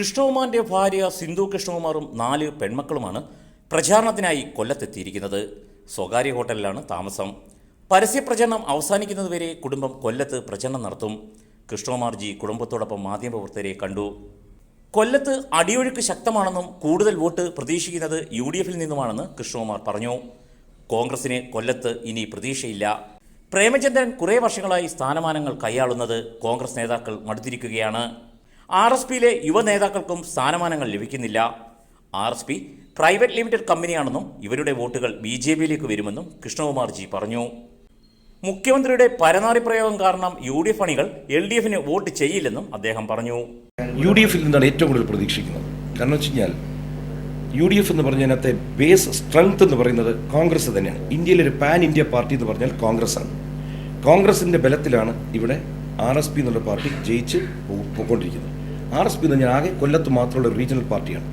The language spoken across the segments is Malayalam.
കൃഷ്ണകുമാറിന്റെ ഭാര്യ സിന്ധു കൃഷ്ണകുമാറും നാല് പെൺമക്കളുമാണ് പ്രചാരണത്തിനായി കൊല്ലത്തെത്തിയിരിക്കുന്നത്. സ്വകാര്യ ഹോട്ടലിലാണ് താമസം. പരസ്യപ്രചരണം അവസാനിക്കുന്നതുവരെ കുടുംബം കൊല്ലത്ത് പ്രചരണം നടത്തും. കൃഷ്ണകുമാർജി കുടുംബത്തോടൊപ്പം മാധ്യമപ്രവർത്തകരെ കണ്ടു. കൊല്ലത്ത് അടിയൊഴുക്ക് ശക്തമാണെന്നും കൂടുതൽ വോട്ട് പ്രതീക്ഷിക്കുന്നത് യു ഡി എഫിൽ നിന്നുമാണെന്ന് കൃഷ്ണകുമാർ പറഞ്ഞു. കോൺഗ്രസിന് കൊല്ലത്ത് ഇനി പ്രതീക്ഷയില്ല. പ്രേമചന്ദ്രൻ കുറേ വർഷങ്ങളായി സ്ഥാനമാനങ്ങൾ കൈയാളുന്നത് കോൺഗ്രസ് നേതാക്കൾ മടുത്തിരിക്കുകയാണ്. ആർ എസ് പിയിലെ യുവ നേതാക്കൾക്കും സ്ഥാനമാനങ്ങൾ ലഭിക്കുന്നില്ല. R S P private limited കമ്പനിയാണെന്നും ഇവരുടെ വോട്ടുകൾ ബി ജെ പിയിലേക്ക് വരുമെന്നും കൃഷ്ണകുമാർ ജി പറഞ്ഞു. മുഖ്യമന്ത്രിയുടെ പരനാറി പ്രയോഗം കാരണം യു ഡി എഫ് അണികൾ എൽ ഡി എഫിന് വോട്ട് ചെയ്യില്ലെന്നും അദ്ദേഹം പറഞ്ഞു. യു ഡി എഫിൽ നിന്നാണ് ഏറ്റവും കൂടുതൽ പ്രതീക്ഷിക്കുന്നത്. കാരണം വെച്ച് കഴിഞ്ഞാൽ യു ഡി എഫ് എന്ന് പറഞ്ഞതിനകത്തെ ബേസ് സ്ട്രെങ്ത് എന്ന് പറയുന്നത് കോൺഗ്രസ് തന്നെയാണ്. ഇന്ത്യയിലെ ഒരു പാൻ ഇന്ത്യ പാർട്ടി എന്ന് പറഞ്ഞാൽ കോൺഗ്രസ് ആണ് കോൺഗ്രസിന്റെ ബലത്തിലാണ് ഇവിടെ ആർ എസ് പി എന്നുള്ള പാർട്ടി ജയിച്ച് പോയിക്കൊണ്ടിരിക്കുന്നത്. ആർ എസ് പി എന്ന് പറഞ്ഞാൽ ആകെ കൊല്ലത്ത് മാത്രമുള്ള ഒരു റീജിയണൽ പാർട്ടിയാണ്.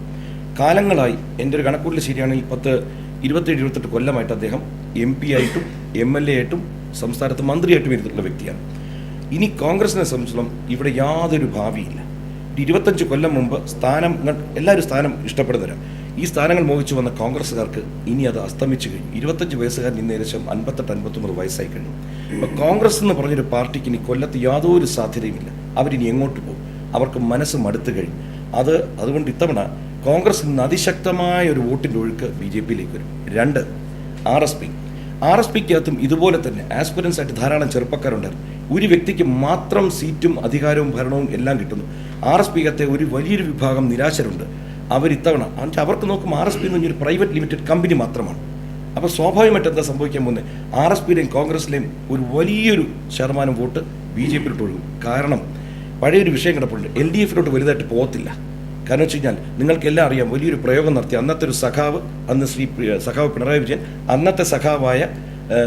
കാലങ്ങളായി എന്റെ ഒരു കണക്കൂട്ടിൽ ശരിയാണെങ്കിൽ പത്ത് ഇരുപത്തേഴ് ഇരുപത്തെട്ട് കൊല്ലമായിട്ട് അദ്ദേഹം എം പി ആയിട്ടും എം എൽ എ ആയിട്ടും സംസ്ഥാനത്ത് മന്ത്രിയായിട്ടും ഇരുന്നിട്ടുള്ള വ്യക്തിയാണ്. ഇനി കോൺഗ്രസിനെ സംബന്ധിച്ചിടത്തോളം ഇവിടെ യാതൊരു ഭാവിയില്ല. ഇരുപത്തഞ്ച് കൊല്ലം മുമ്പ് സ്ഥാനം എല്ലാവരും സ്ഥാനം ഇഷ്ടപ്പെടുന്നവരാണ് ഈ സ്ഥാനങ്ങൾ മോഹിച്ചു വന്ന കോൺഗ്രസ്സുകാർക്ക് ഇനി അത് അസ്തമിച്ചു കഴിഞ്ഞു. ഇരുപത്തഞ്ച് വയസ്സുകാരൻ ഇന്ന് ഏകദേശം അൻപത്തെട്ട് അൻപത്തൊമ്പത് വയസ്സായി കഴിഞ്ഞു. അപ്പോൾ കോൺഗ്രസ് എന്ന് പറഞ്ഞൊരു പാർട്ടിക്ക് ഇനി കൊല്ലത്ത് യാതൊരു സാധ്യതയുമില്ല. അവരിനി എങ്ങോട്ട് പോകും? അവർക്ക് മനസ്സ് മടുത്തു കഴിഞ്ഞു. അത് അതുകൊണ്ട് ഇത്തവണ കോൺഗ്രസ് നിന്ന് അതിശക്തമായ ഒരു വോട്ടിന്റെ ഒഴുക്ക് ബി ജെ പിയിലേക്ക് വരും. രണ്ട് R S P. R S പിക്കകത്തും ഇതുപോലെ തന്നെ ആസ്പിറൻസ് ആയിട്ട് ധാരാളം ചെറുപ്പക്കാരുണ്ടായിരുന്നു. ഒരു വ്യക്തിക്ക് മാത്രം സീറ്റും അധികാരവും ഭരണവും എല്ലാം കിട്ടുന്നു. ആർ എസ് പിക്കകത്തെ ഒരു വലിയൊരു വിഭാഗം നിരാശരുണ്ട്. അവർ ഇത്തവണ എന്നിട്ട് അവർക്ക് നോക്കുമ്പോൾ ആർ എസ് പി എന്ന് പറഞ്ഞൊരു പ്രൈവറ്റ് ലിമിറ്റഡ് കമ്പനി മാത്രമാണ്. അപ്പോൾ സ്വാഭാവികമായിട്ട് എന്താ സംഭവിക്കാൻ പോകുന്നത് ആർ എസ് പിയിലെയും കോൺഗ്രസിലെയും ഒരു വലിയൊരു ശതമാനം വോട്ട് ബി ജെ പിയിലോട്ട് ഒഴുകും. കാരണം പഴയൊരു വിഷയം കിടപ്പുണ്ട് എൽ ഡി എഫിലോട്ട് വലുതായിട്ട് പോകത്തില്ല. കാരണം വെച്ച് കഴിഞ്ഞാൽ നിങ്ങൾക്കെല്ലാം അറിയാം വലിയൊരു പ്രയോഗം നടത്തി. അന്നത്തെ ഒരു സഖാവ് അന്ന് ശ്രീ സഖാവ് പിണറായി വിജയൻ അന്നത്തെ സഖാവായ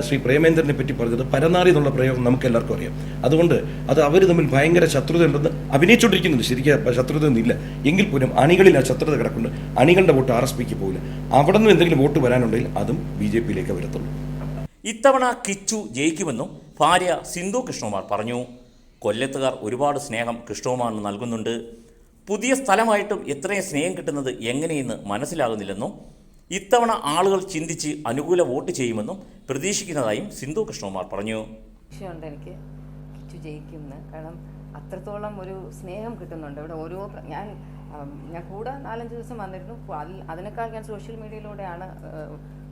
ശ്രീ പ്രേമേന്ദ്രനെ പറ്റി പറഞ്ഞത് പരനാറി എന്നുള്ള പ്രയോഗം നമുക്ക് എല്ലാവർക്കും അറിയാം. അതുകൊണ്ട് അത് അവർ തമ്മിൽ ഭയങ്കര ശത്രുത ഉണ്ടെന്ന് അഭിനയിച്ചുകൊണ്ടിരിക്കുന്നുണ്ട്. ശരിക്കും ശത്രുത ഒന്നുമില്ല. എങ്കിൽ പോലും അണികളിൽ ആ ശത്രുത കിടക്കുന്നുണ്ട്. അണികളുടെ വോട്ട് ആർ എസ് പിക്ക് പോകില്ല അവിടെ നിന്ന് എന്തെങ്കിലും വോട്ട് വരാനുണ്ടെങ്കിൽ അതും ബി ജെ പിയിലേക്ക് വരത്തുള്ളൂ. ഇത്തവണ കിച്ചു ജയിക്കുമെന്നും ഭാര്യ സിന്ധു കൃഷ്ണകുമാർ പറഞ്ഞു. കൊല്ലത്തുകാർ ഒരുപാട് സ്നേഹം കൃഷ്ണവുമാണ് നൽകുന്നുണ്ട്. പുതിയ സ്ഥലമായിട്ടും എത്രയും സ്നേഹം കിട്ടുന്നത് എങ്ങനെയെന്ന് മനസ്സിലാകുന്നില്ലെന്നും ഇത്തവണ ആളുകൾ ചിന്തിച്ച് അനുകൂല വോട്ട് ചെയ്യുമെന്നും പ്രതീക്ഷിക്കുന്നതായും സിന്ധു കൃഷ്ണകുമാർ പറഞ്ഞു. കാരണം അത്രത്തോളം ഒരു സ്നേഹം കിട്ടുന്നുണ്ട്. ഇവിടെ ഓരോ ഞാൻ ഞാൻ കൂടെ നാലഞ്ച് ദിവസം വന്നിരുന്നു. അതിൽ അതിനേക്കാൾ ഞാൻ സോഷ്യൽ മീഡിയയിലൂടെയാണ്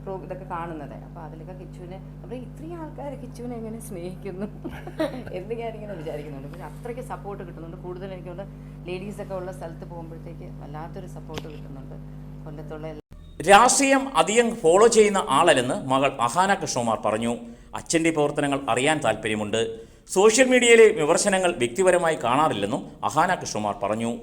പ്രോ ഇതൊക്കെ കാണുന്നത്. അപ്പോൾ അതിലൊക്കെ കിച്ചുവിനെ നമ്മൾ ഇത്രയും ആൾക്കാർ കിച്ചുവിനെ എങ്ങനെ സ്നേഹിക്കുന്നു? എന്ന് ഞാനിങ്ങനെ വിചാരിക്കുന്നുണ്ട്. പിന്നെ അത്രയ്ക്ക് സപ്പോർട്ട് കിട്ടുന്നുണ്ട്. കൂടുതൽ എനിക്കുണ്ട് ലേഡീസൊക്കെ ഉള്ള സ്ഥലത്ത് പോകുമ്പോഴത്തേക്ക് വല്ലാത്തൊരു സപ്പോർട്ട് കിട്ടുന്നുണ്ട്. കൊല്ലത്തുള്ള രാഷ്ട്രീയം അധികം ഫോളോ ചെയ്യുന്ന ആളല്ലെന്ന് മകൾ അഹാന കൃഷ്ണകുമാർ പറഞ്ഞു. അച്ഛന്റെ പ്രവർത്തനങ്ങൾ അറിയാൻ താല്പര്യമുണ്ട്. സോഷ്യൽ മീഡിയയിലെ വിമർശനങ്ങൾ വ്യക്തിപരമായി കാണാറില്ലെന്നും അഹാന കൃഷ്ണകുമാർ പറഞ്ഞു.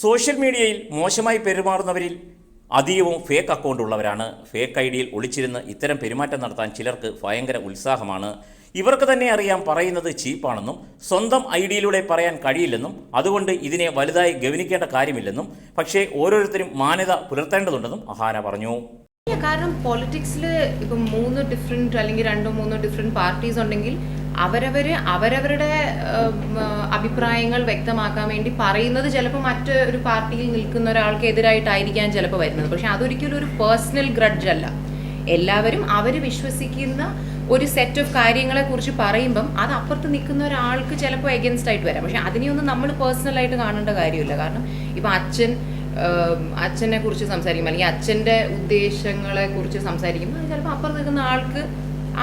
സോഷ്യൽ മീഡിയയിൽ മോശമായി പെരുമാറുന്നവരിൽ അധികവും ഫേക്ക് അക്കൗണ്ട് ഉള്ളവരാണ്. ഫേക്ക് ഐ ഡിയിൽ ഒളിച്ചിരുന്ന് ഇത്തരം പെരുമാറ്റം നടത്താൻ ചിലർക്ക് ഭയങ്കര ഉത്സാഹമാണ്. ഇവർക്ക് തന്നെ അറിയാം പറയുന്നത് ചീപ്പാണെന്നും സ്വന്തം ഐ ഡിയിലൂടെ പറയാൻ കഴിയില്ലെന്നും അതുകൊണ്ട് ഇതിനെ വലുതായി ഗവനിക്കേണ്ട കാര്യമില്ലെന്നും പക്ഷേ ഓരോരുത്തരും മാന്യത പുലർത്തേണ്ടതുണ്ടെന്നും അഹാന പറഞ്ഞു. കാരണം പൊളിറ്റിക്സിൽ ഇപ്പം മൂന്ന് ഡിഫറെന്റ് അല്ലെങ്കിൽ രണ്ടോ മൂന്നോ ഡിഫറെന്റ് പാർട്ടീസ് ഉണ്ടെങ്കിൽ അവരവർ അവരവരുടെ അഭിപ്രായങ്ങൾ വ്യക്തമാക്കാൻ വേണ്ടി പറയുന്നത് ചിലപ്പോൾ മറ്റ് ഒരു പാർട്ടിയിൽ നിൽക്കുന്ന ഒരാൾക്ക് എതിരായിട്ടായിരിക്കാം ചിലപ്പോൾ വരുന്നത്. പക്ഷെ അതൊരിക്കലും ഒരു പേഴ്സണൽ ഗ്രഡ്ജ് അല്ല. എല്ലാവരും അവർ വിശ്വസിക്കുന്ന ഒരു സെറ്റ് ഓഫ് കാര്യങ്ങളെ കുറിച്ച് പറയുമ്പം അത് അപ്പുറത്ത് നിൽക്കുന്ന ഒരാൾക്ക് ചിലപ്പോൾ എഗൻസ്റ്റ് ആയിട്ട് വരാം. പക്ഷെ അതിനെയൊന്നും നമ്മൾ പേഴ്സണലായിട്ട് കാണേണ്ട കാര്യമില്ല. കാരണം ഇപ്പം അച്ഛൻ അച്ഛനെ കുറിച്ച് സംസാരിക്കും അല്ലെങ്കിൽ അച്ഛന്റെ ഉദ്ദേശങ്ങളെ കുറിച്ച് സംസാരിക്കുമ്പോൾ അത് ചിലപ്പോൾ അപ്പുറത്ത് നിൽക്കുന്ന ആൾക്ക്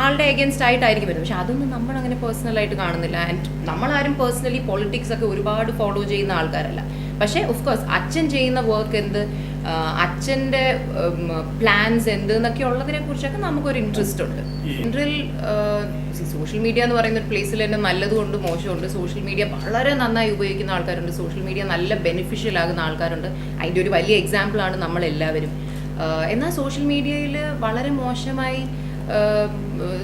ആളുടെ എഗൻസ്റ്റ് ആയിട്ടായിരിക്കും വരുന്നത്. പക്ഷെ അതൊന്നും നമ്മൾ അങ്ങനെ പേഴ്സണലായിട്ട് കാണുന്നില്ല. ആൻഡ് നമ്മളാരും പേഴ്സണലി പൊളിറ്റിക്സ് ഒക്കെ ഒരുപാട് ഫോളോ ചെയ്യുന്ന ആൾക്കാരല്ല. പക്ഷേ ഓഫ് കോഴ്സ് അച്ഛൻ ചെയ്യുന്ന വർക്ക് എന്ത്? അച്ഛന്റെ പ്ലാൻസ് എന്ത് എന്നൊക്കെ ഉള്ളതിനെ കുറിച്ചൊക്കെ നമുക്കൊരു ഇൻട്രസ്റ്റ് ഉണ്ട്. ജനറൽ സോഷ്യൽ മീഡിയ എന്ന് പറയുന്ന ഒരു പ്ലേസിൽ തന്നെ നല്ലതുകൊണ്ട് മോശമുണ്ട്. സോഷ്യൽ മീഡിയ വളരെ നന്നായി ഉപയോഗിക്കുന്ന ആൾക്കാരുണ്ട്. സോഷ്യൽ മീഡിയ നല്ല ബെനിഫിഷ്യൽ ആകുന്ന ആൾക്കാരുണ്ട്. അതിന്റെ ഒരു വലിയ എക്സാമ്പിളാണ് നമ്മളെല്ലാവരും. എന്നാൽ സോഷ്യൽ മീഡിയയിൽ വളരെ മോശമായി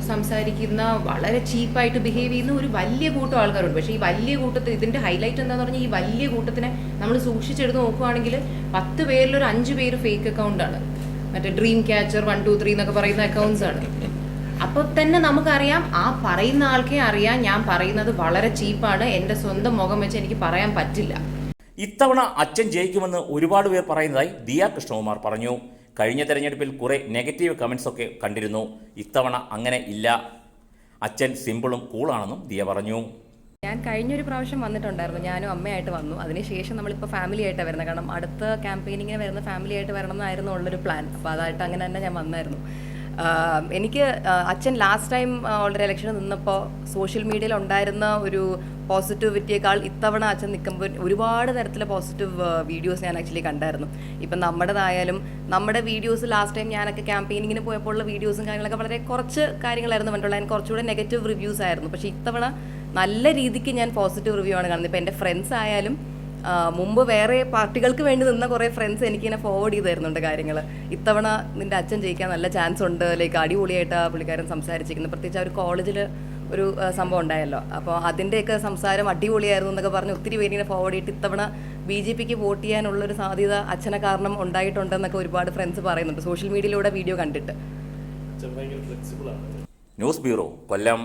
സംസാരിക്കുന്ന വളരെ ചീപ്പായിട്ട് ബിഹേവ് ചെയ്യുന്ന ഒരു വലിയ കൂട്ടം ആൾക്കാരുണ്ട്. പക്ഷേ ഈ വലിയ കൂട്ടത്തിൽ ഇതിന്റെ ഹൈലൈറ്റ് എന്താന്ന് പറഞ്ഞാൽ ഈ വലിയ കൂട്ടത്തിനെ നമ്മൾ സൂക്ഷിച്ചെടുത്ത് നോക്കുവാണെങ്കിൽ പത്ത് ഒരു അഞ്ച് പേര് ഫേക്ക് അക്കൗണ്ടാണ് മറ്റേ dream catcher one two three എന്നൊക്കെ പറയുന്ന അക്കൗണ്ട്സ് ആണ്. അപ്പോൾ തന്നെ നമുക്കറിയാം ആ പറയുന്ന ആൾക്കേ അറിയാം ഞാൻ പറയുന്നത് വളരെ ചീപ്പാണ് എന്റെ സ്വന്തം മുഖം വെച്ച് എനിക്ക് പറയാൻ പറ്റില്ല. ഇത്തവണ അച്ഛൻ ജയിക്കുമെന്ന് ഒരുപാട് പേർ പറയുന്നതായി ദിയ കൃഷ്ണകുമാർ പറഞ്ഞു. കഴിഞ്ഞ തെരഞ്ഞെടുപ്പിൽ കുറെ നെഗറ്റീവ് കമൻസ് ഒക്കെ കണ്ടിരുന്നു. ഇത്തവണ അങ്ങനെ ഇല്ല. അച്ഛൻ സിമ്പിളും കൂളാണെന്നും ദിയ പറഞ്ഞു. ഞാൻ കഴിഞ്ഞൊരു പ്രാവശ്യം വന്നിട്ടുണ്ടായിരുന്നു. ഞാനും അമ്മയായിട്ട് വന്നു. അതിനുശേഷം നമ്മളിപ്പോൾ ഫാമിലി ആയിട്ട് വരുന്നത്. കാരണം അടുത്ത ക്യാമ്പയിനിങ്ങിന് വരുന്ന ഫാമിലി ആയിട്ട് വരണം എന്നായിരുന്നു ഉള്ളൊരു പ്ലാൻ അപ്പോൾ അതായിട്ട് അങ്ങനെ തന്നെ ഞാൻ വന്നായിരുന്നു. എനിക്ക് അച്ഛൻ ലാസ്റ്റ് ടൈം ഓൾറെഡി ഇലക്ഷന് നിന്നപ്പോൾ സോഷ്യൽ മീഡിയയിൽ ഉണ്ടായിരുന്ന ഒരു പോസിറ്റിവിറ്റിയേക്കാൾ ഇത്തവണ അച്ഛൻ നിൽക്കുമ്പോൾ ഒരുപാട് തരത്തിലെ പോസിറ്റീവ് വീഡിയോസ് ഞാൻ ആക്ച്വലി കണ്ടായിരുന്നു. ഇപ്പം നമ്മുടേതായാലും നമ്മുടെ വീഡിയോസ് ലാസ്റ്റ് ടൈം ഞാനൊക്കെ ക്യാമ്പയിനിങ്ങിന് പോയപ്പോഴുള്ള വീഡിയോസും കാര്യങ്ങളൊക്കെ വളരെ കുറച്ച് കാര്യങ്ങളായിരുന്നു കണ്ടുള്ളത് അതിന് കുറച്ചുകൂടെ നെഗറ്റീവ് റിവ്യൂസ് ആയിരുന്നു. പക്ഷേ ഇത്തവണ നല്ല രീതിക്ക് ഞാൻ പോസിറ്റീവ് റിവ്യൂ ആണ് കാണുന്നത്. ഇപ്പം എന്റെ ഫ്രണ്ട്സ് ആയാലും മുമ്പ് വേറെ പാർട്ടികൾക്ക് വേണ്ടി നിന്ന കുറേ ഫ്രണ്ട്സ് എനിക്ക് ഇങ്ങനെ ഫോർവേഡ് ചെയ്ത് തരുന്നുണ്ട് കാര്യങ്ങൾ. ഇത്തവണ നിന്റെ അച്ഛൻ ജയിക്കാൻ നല്ല ചാൻസ് ഉണ്ട്. ലൈക്ക് അടിപൊളിയായിട്ട് ആ പുള്ളിക്കാരൻ സംസാരിച്ചിരിക്കുന്നത് പ്രത്യേകിച്ച് ആ ഒരു കോളേജിൽ ഒരു സംഭവം ഉണ്ടായല്ലോ. അപ്പോൾ അതിന്റെയൊക്കെ സംസാരം അടിപൊളിയായിരുന്നു എന്നൊക്കെ പറഞ്ഞ് ഒത്തിരി പേര് ഇങ്ങനെ ഫോർവേഡ് ചെയ്തിട്ട് ഇത്തവണ ബി ജെ പിക്ക് വോട്ട് ചെയ്യാനുള്ളൊരു സാധ്യത അച്ഛനെ കാരണം ഉണ്ടായിട്ടുണ്ടെന്നൊക്കെ ഒരുപാട് ഫ്രണ്ട്സ് പറയുന്നുണ്ട്. സോഷ്യൽ മീഡിയയിലൂടെ വീഡിയോ കണ്ടിട്ട്. News bureau Kollam.